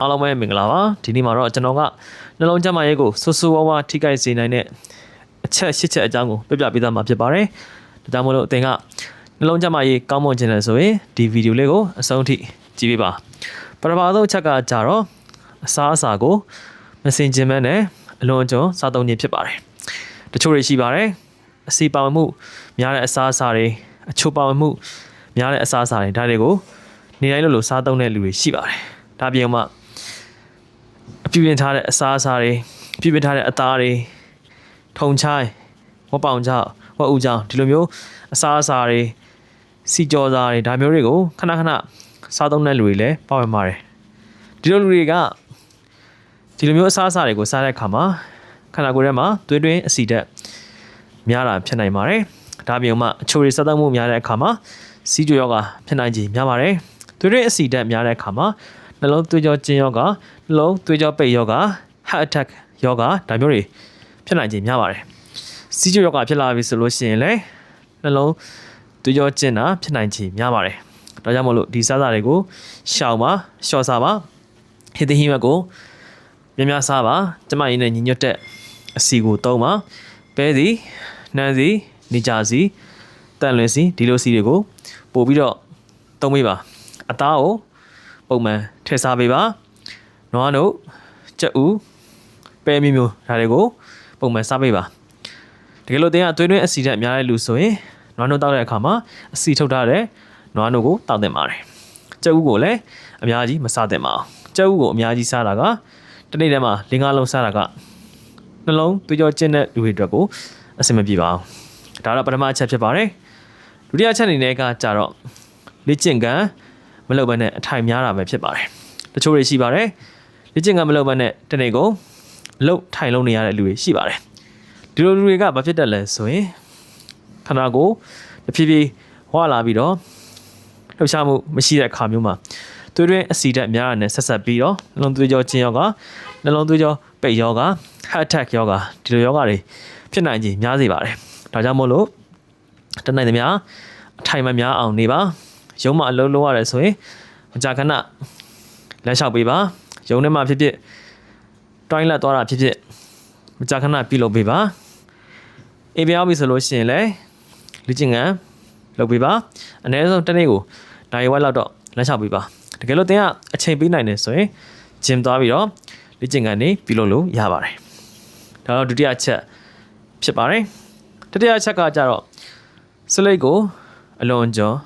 အားလုံးပဲမင်္ဂလာပါဒီနေ့မှာတော့ကျွန်တော်ကနှလုံးကျန်းမာရေးကိုဆူဆူဝါးဝါထိခိုက်စေနိုင်တဲ့အချက်ရှစ်ချက်အကြောင်းကိုပြပြပေးသားမှာဖြစ်ပါတယ်ဒါကြောင့်မို့လို့အသင်ကနှလုံးကျန်းမာရေးကောင်းမွန်ခြင်းလဲဆိုရင်ဒီဗီဒီယိုလေးကိုအဆုံးထိကြည့်ပေးပါပထမဆုံးအချက်ကကြတော့အစားအစာကိုမစင်ကျင်မဲနဲ့အလွန်အကျွံစားသုံးခြင်းဖြစ်ပါတယ်တချို့တွေရှိပါတယ်အစီပါဝင်မှုများတဲ့အစားအစာတွေအချို့ပါဝင်မှုများတဲ့အစားအစာတွေဒါတွေကိုနေတိုင်းလို့လို့စားသုံးတဲ့လူတွေရှိပါတယ်ဒါပြင်မှအ ပြည့်ပြင်ထားတဲ့အစားအစာတွေပြည့်ပြင်ထားတဲ့အသားတွေထုံချိုင်းဝက်ပေါင်ချောက်ဝက်ဥချောင်းဒီလိုမျိုးအစားအစာတွေစီကြောစားတွေဒါမျိုးတွေကိုခဏခဏစားသုံးတဲ့လူတွေလည်းပါဝင်ပါတယ်ဒီလိုလူတွေကဒီလိုမျိုးအစားအစာတွေကိုစားတဲ့အခါမှာခန္ဓာကိုယ်ထဲမှာသွေးတွင်းအဆီဓာတ်များတာဖြစ်နိုင်ပါတယ်ဒါပြင်မှအချိုတွေစားသုံးမှုများတဲ့အခါမှာစီးကြယောဂဖြစ်နိုင်ခြင်းများပါတယ်သွေးတွင်းအဆီဓာတ်များတဲ့အခါမှာ နှလုံးသွေးကြောကျဉ်ယောဂနှလုံးသွေးကြောပိတ်ယောဂ heart attack ယောဂဒါမျိုးတွေဖြစ်နိုင်ခြင်းများပါတယ်စီးကျယောဂဖြစ်လာပြီဆိုလို့ရှိရင်လည်းနှလုံးသွေးကြောကျဉ်တာဖြစ်နိုင်ခြင်းများပါတယ်ဒါကြောင့်မို့လို့ဒီစားစာတွေကိုရှောင်ပါရှော့စားပါဟိတဟိမတ်ကိုများများစားပါကျမရင်းနဲ့ညီညွတ်တဲ့အစီကိုသုံးပါပဲစီနှမ်းစီနေကြစီတန်လွင်စီဒီလိုစီတွေကိုပို့ပြီးတော့သုံးပေးပါအသားကို ပုံမှန်ထည့်စားပေးပါနွားတို့ကြက်ဥပဲမျိုးမျိုးဒါတွေကိုပုံမှန်စားပေးပါတကယ်လို့တင်းကသွေးတွင်းအဆီဓာတ်များတဲ့လူဆိုရင်နွားတို့တောက်တဲ့အခါမှာအဆီထုတ်ထားတဲ့နွားတို့ကိုတောက်တင်ပါတယ်ကြက်ဥကိုလည်းအများကြီးမစားသင့်ပါဘူးကြက်ဥကိုအများကြီးစားတာကတစ်နေ့တည်းမှာ၄၅လုံးစားတာကနှလုံးသွေးကြောကျဉ်တဲ့လူတွေအတွက်ကိုအဆင်မပြေပါဘူးဒါတော့ပထမအချက်ဖြစ်ပါတယ်ဒုတိယအချက်အနေနဲ့ကကြတော့လေ့ကျင့်ခန်း မလုပ်ဘဲနဲ့အထိုင်များတာပဲဖြစ်ပါတယ်တချို့တွေရှိပါတယ်လေ့ကျင့်ခန်းမလုပ်ဘဲနဲ့တနေ့ကုန်လှုပ်ထိုင်လုံးနေရတဲ့လူတွေရှိပါတယ်ဒီလိုလူတွေကဘာဖြစ်တတ်လဲဆိုရင်ခန္ဓာကိုယ်တဖြည်းဖြည်းဝါလာပြီးတော့လှုပ်ရှားမှုမရှိတဲ့အခါမျိုးမှာသွေးတွင်းအဆီဓာတ်များတာနဲ့ဆက်ဆက်ပြီးတော့နှလုံးသွေးကြောကျဉ်ယောဂနှလုံးသွေးကြောပိတ်ယောဂ heart attack ယောဂဒီလိုယောဂတွေဖြစ်နိုင်ခြင်းများစေပါတယ်ဒါကြောင့်မို့လို့တနိုင်သမျှအထိုင်မများအောင်နေပါ ရုံးမအလုံးလုံးရတယ်ဆိုရင်မကြာခဏလမ်းလျှောက်ပေးပါရုံးထဲမှာဖြစ်ဖြစ်တိုင်းလက်သွားတာဖြစ်ဖြစ်မကြာခဏပြုလုပ်ပေးပါအေးပြောင်းပြီဆိုလို့ရှိရင်လည်းလူချင်းငံလုပ်ပေးပါအနည်းဆုံးတစ်နေ့ကိုနိုင်ဝက်လောက်တော့လမ်းလျှောက်ပေးပါတကယ်လို့တင်ကအချိန်ပေးနိုင်တယ်ဆိုရင်ဂျင်သွားပြီးတော့လူချင်းငံနေပြုလုပ်လို့ရပါတယ်ဒါတော့ဒုတိယချက်ဖြစ်ပါတယ်တတိယချက်ကကြတော့စလိတ်ကိုအလွန်ကျော်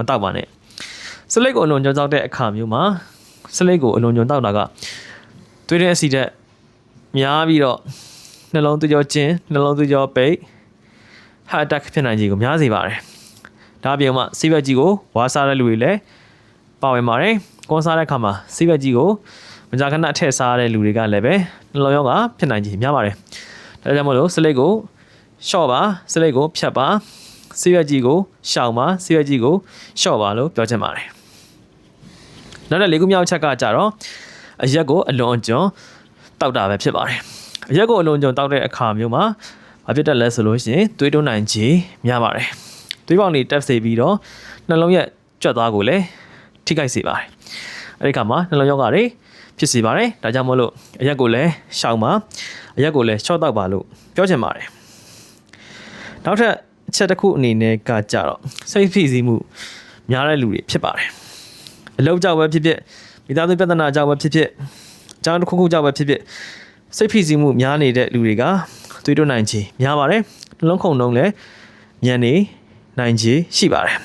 မတောက်ပါနဲ့စလိတ်ကိုအလွန်ကျော်တောက်တဲ့အခါမျိုးမှာစလိတ်ကိုအလွန်ကျော်တောက်တာကသွေးတဲ့အဆီဓာတ်များပြီးတော့နှလုံးသွေးကြောကျဉ်နှလုံးသွေးကြောပိတ် heart attack ဖြစ်နိုင်ခြင်းကိုများစေပါတယ်ဒါအပြင်မှာဆေးဘက်ကြီးကိုဝါစားတဲ့လူတွေလည်းပါဝင်ပါတယ်ကွန်စားတဲ့အခါမှာဆေးဘက်ကြီးကိုမကြာခဏထည့်စားတဲ့လူတွေကလည်းပဲနှလုံးရောဂါဖြစ်နိုင်ခြင်းများပါတယ်ဒါကြောင့်မို့လို့စလိတ်ကိုရှော့ပါစလိတ်ကိုဖြတ်ပါ ဆေးရွက်ကြီးကိုရှောင်ပါဆေးရွက်ကြီးကိုရှော့ပါလို့ပြောချင်ပါတယ်နောက်တဲ့လေးခုမြောက်ချက်ကကြတော့အရက်ကိုအလွန်အကျွံတောက်တာပဲဖြစ်ပါတယ်အရက်ကိုအလွန်အကျွံတောက်တဲ့အခါမျိုးမှာဘာဖြစ်တတ်လဲဆိုလို့ရှိရင်သွေးတွန်းနိုင်ခြင်းများပါတယ်သွေးပေါင်တွေတက်စေပြီးတော့နှလုံးရဲ့ကြွက်သွားကိုလည်းထိခိုက်စေပါတယ်အဲဒီခါမှာနှလုံးရောဂါတွေဖြစ်စေပါတယ်ဒါကြောင့်မို့လို့အရက်ကိုလည်းရှောင်ပါအရက်ကိုလည်းရှော့တောက်ပါလို့ပြောချင်ပါတယ်နောက်ထပ် အချက်တစ်ခုအနေနဲ့ကကြတော့စိတ်ဖိစီးမှုများတဲ့လူတွေဖြစ်ပါတယ်အလုပ်ကြောင့်ပဲဖြစ်ဖြစ်မိသားစုပြဿနာကြောင့်ပဲဖြစ်ဖြစ်အကြောင်းတစ်ခုခုကြောင့်ပဲဖြစ်ဖြစ်စိတ်ဖိစီးမှုများနေတဲ့လူတွေကသွေးတွန်းနိုင်ခြင်းများပါတယ်နှလုံးခုန်နှုံးလည်းမြန်နေနိုင်ခြင်းရှိပါတယ်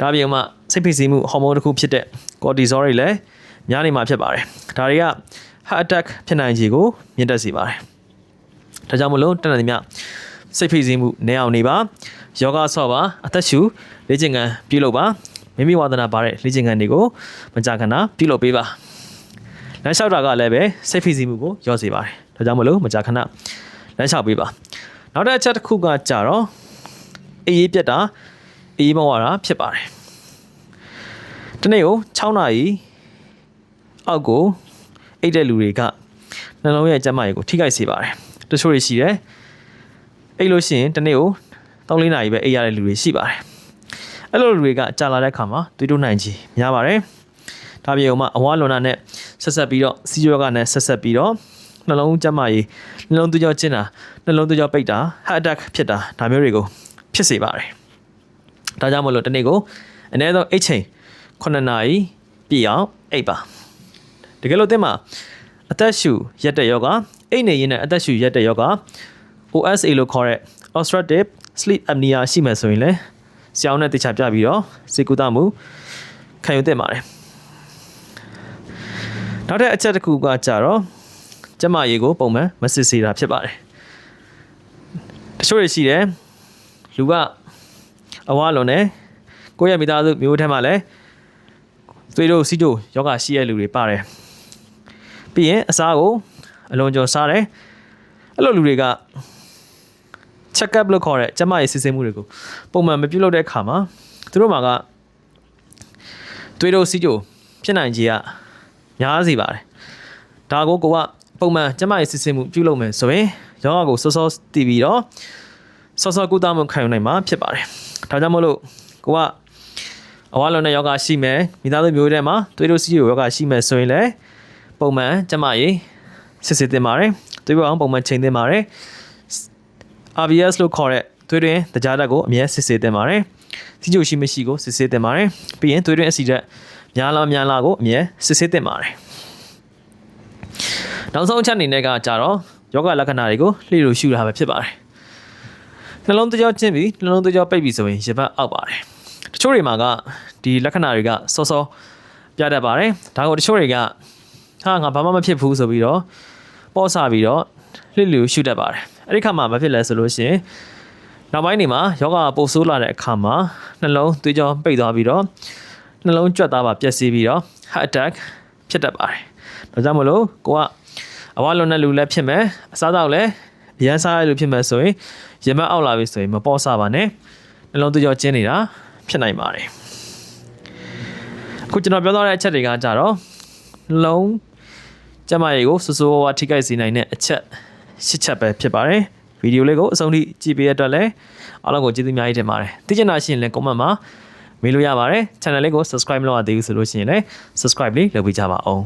ဒါ့အပြင်မှစိတ်ဖိစီးမှုဟော်မုန်းတစ်ခုဖြစ်တဲ့ကော်တီဇောတွေလည်းများနေမှာဖြစ်ပါတယ်ဒါတွေက heart attack ဖြစ်နိုင်ခြင်းကိုမြင့်တက်စေပါတယ်ဒါကြောင့်မလို့တနင်္လာနေ့ စိတ်ဖိစီးမှုနည်းအောင်နေပါယောဂဆော့ပါအသက်ရှူလေ့ကျင့်ခန်းပြုလုပ်ပါမိမိဝါသနာပါတဲ့လေ့ကျင့်ခန်းတွေကိုမကြာခဏပြုလုပ်ပေးပါလမ်းလျှောက်တာကလည်းပဲစိတ်ဖိစီးမှုကိုရော့စေပါတယ်ဒါကြောင့်မလို့မကြာခဏလမ်းလျှောက်ပေးပါနောက်တစ်အချက်တစ်ခုကကြတော့အေးရေးပြက်တာအေးရေးမဝတာဖြစ်ပါတယ်ဒီနေ့ကို6နာရီအောက်ကိုအိတ်တဲ့လူတွေကနှလုံးရဲ့ကျန်းမာရေးကိုထိခိုက်စေပါတယ်တချို့တွေရှိတယ် အိတ်လို့ရှိရင်တစ်နေ့ကို3-4နာရီပဲအိတ်ရတဲ့လူတွေရှိပါတယ်အဲ့လိုလူတွေကကြာလာတဲ့အခါမှာသွေးတိုးနိုင်ခြင်းများပါတယ်ဒါပြေုံမှာအဝါလွန်တာနဲ့ဆက်ဆက်ပြီးတော့စီယောဂနဲ့ဆက်ဆက်ပြီးတော့နှလုံးကျန်းမာရေးနှလုံးသွေးကြောကျဉ်တာနှလုံးသွေးကြောပိတ်တာ heart attack ဖြစ်တာဒါမျိုးတွေကိုဖြစ်စေပါတယ်ဒါကြောင့်မလို့တနေ့ကိုအနည်းဆုံး8ချိန်9နာရီပြည့်အောင်အိပ်ပါတကယ်လို့သင်မှာအသက်ရှူရက်တဲ့ယောဂအိတ်နေရင်နဲ့အသက်ရှူရက်တဲ့ယောဂ OSA လို့ခေါ်တဲ့ obstructive sleep apnea ရှိမှဆိုရင်လည်းဆရာဝန်နဲ့တေချာပြပြီးတော့စေကူတာမှုခံယူသင့်ပါတယ်နောက်တဲ့အချက်တစ်ခုကကြတော့ကျန်းမရေးကိုပုံမှန်မစစ်ဆေးတာဖြစ်ပါတယ်တချို့တွေရှိတယ်လူကအဝါလုံးနဲ့ကိုယ့်ရဲ့မိသားစုမျိုးထဲမှာလည်းသွေးတို့စီးတို့ယောဂရှိတဲ့လူတွေပါတယ်ပြီးရင်အစားကိုအလွန်ကျော်စားတယ်အဲ့လိုလူတွေက check up လို့ခေါ်တဲ့ကျန်းမာရေးစစ်ဆေးမှုတွေကိုပုံမှန်မပြုလုပ်တဲ့အခါမှာသူတို့မှာကသွေးတို့စီးကြိုဖြစ်နိုင်ခြေကများစီပါတယ်ဒါကိုကိုကပုံမှန်ကျန်းမာရေးစစ်ဆေးမှုပြုလုပ်မယ်ဆိုရင်ရောဂါကိုစောစောတည်ပြီးတော့စောစောကုသမှုခံယူနိုင်မှာဖြစ်ပါတယ်ဒါကြောင့်မို့လို့ကိုကအဝါလုံးနဲ့ယောဂရှိမယ်မိသားစုမျိုးထဲမှာသွေးတို့စီးကြိုယောဂရှိမယ်ဆိုရင်လည်းပုံမှန်ကျန်းမာရေးစစ်ဆေးသင့်ပါတယ်သွေးပေါင်းပုံမှန်ချိန်သင့်ပါတယ် RBS လို့ခေါ်တဲ့သွေးတွင်းတကြားဓာတ်ကိုအမြဲစစ်ဆေးသင့်ပါတယ်။စီးကျိုရှိမရှိကိုစစ်ဆေးသင့်ပါတယ်။ပြီးရင်သွေးတွင်းအဆီဓာတ်များလားများလားကိုအမြဲစစ်ဆေးသင့်ပါတယ်။နောက်ဆုံးအချက်အနေနဲ့ကကြတော့ယောဂလက္ခဏာတွေကိုလှည့်လို့ရှုတာပဲဖြစ်ပါတယ်။နှလုံးသွေးကြောချင်းပြီးနှလုံးသွေးကြောပိတ်ပြီးဆိုရင်ရပတ်အောက်ပါတယ်။တချို့တွေမှာကဒီလက္ခဏာတွေကစောစောပြတတ်ပါတယ်။ဒါကိုတချို့တွေကဟာငါဘာမှမဖြစ်ဘူးဆိုပြီးတော့ပေါ့ဆပြီးတော့လှည့်လို့ရှုတတ်ပါတယ်။ အဲ့ဒီခါမှာမဖြစ်လဲဆိုလို့ရှိရင်နောက်ပိုင်းနေမှာယောဂပုတ်ဆိုးလာတဲ့အခါမှာနှလုံးသွေးကြောပိတ်သွားပြီးတော့နှလုံးကြွက်သားပါပျက်စီးပြီးတော့ heart attack ဖြစ်တတ်ပါတယ်။ဒါကြောင့်မလို့ကိုကအဝါလုံးတဲ့လူလည်းဖြစ်မယ်အစားတော့လည်းအရန်စားရလူဖြစ်မယ်ဆိုရင်ရင်မအောက်လာပြီဆိုရင်မပေါ့ဆပါနဲ့နှလုံးသွေးကြောကျင်းနေတာဖြစ်နိုင်ပါတယ်။အခုကျွန်တော်ပြောသွားတဲ့အချက်တွေကကြတော့နှလုံးကျမရေကိုစစိုးဝါထိခိုက်စေနိုင်တဲ့အချက် ရှစ်ချက်ပဲဖြစ်ပါတယ်ဗီဒီယိုလေးကိုအဆုံးထိကြည့်ပေးရတဲ့အတွက်လည်းအားလုံးကိုကျေးဇူးအများကြီးတင်ပါတယ်သိချင်တာရှိရင်လည်း comment မှာမေးလို့ရပါတယ် channel လေးကို subscribe မလုပ်ရသေးဘူးဆိုလို့ရှိရင်လည်း subscribe လေးလုပ်ပေးကြပါအောင်